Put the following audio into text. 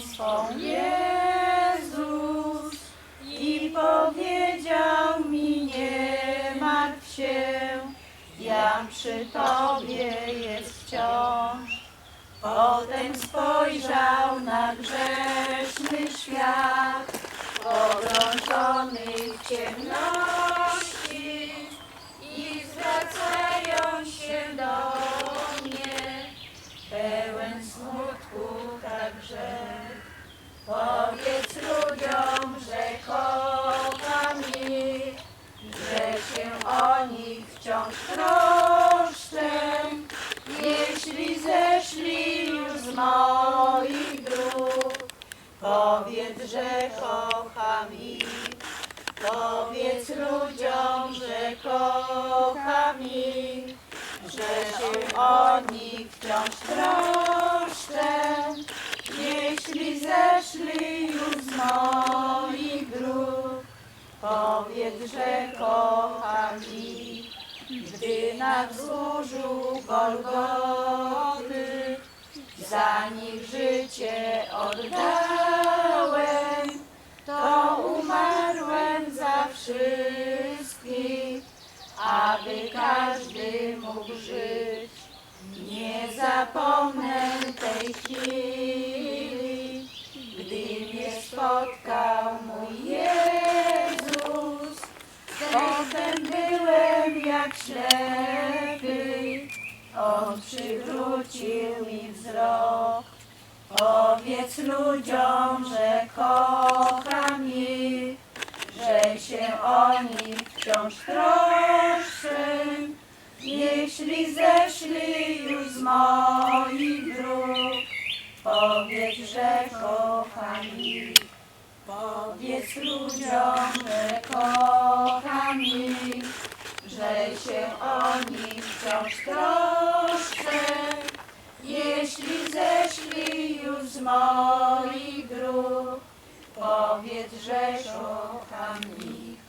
swą Jezus i powiedział mi nie martw się, ja przy Tobie jest wciąż. Potem spojrzał na grzeszny świat, pogrążony w ciemności i zwracając się do mnie, pełen smutku także. Powiedz ludziom, że kocham ich, że się o nich wciąż troszczę, jeśli zeszli już z moich dróg. Powiedz, że kocham ich, powiedz ludziom, że kocham ich, że się o nich wciąż troszczę, jeśli zeszli już z moich dróg. Powiedz, że kocham ich, gdy na wzgórzu Golgoty za nich życie oddałem, to umarłem za wszystkich, aby każdy mógł żyć. Nie zapomnę tej chwili, gdy mnie spotkał mój Jezus. Potem byłem jak ślepy, On przywrócił mi wzrok. Powiedz ludziom, że kocham ich, że się o nich wciąż troszczę. Jeśli zeszli już z moich dróg, powiedz, że kocham ich. Powiedz ludziom, że kocham ich, że się o nich wciąż troszczę. Jeśli zeszli już z moich dróg, powiedz, że ich.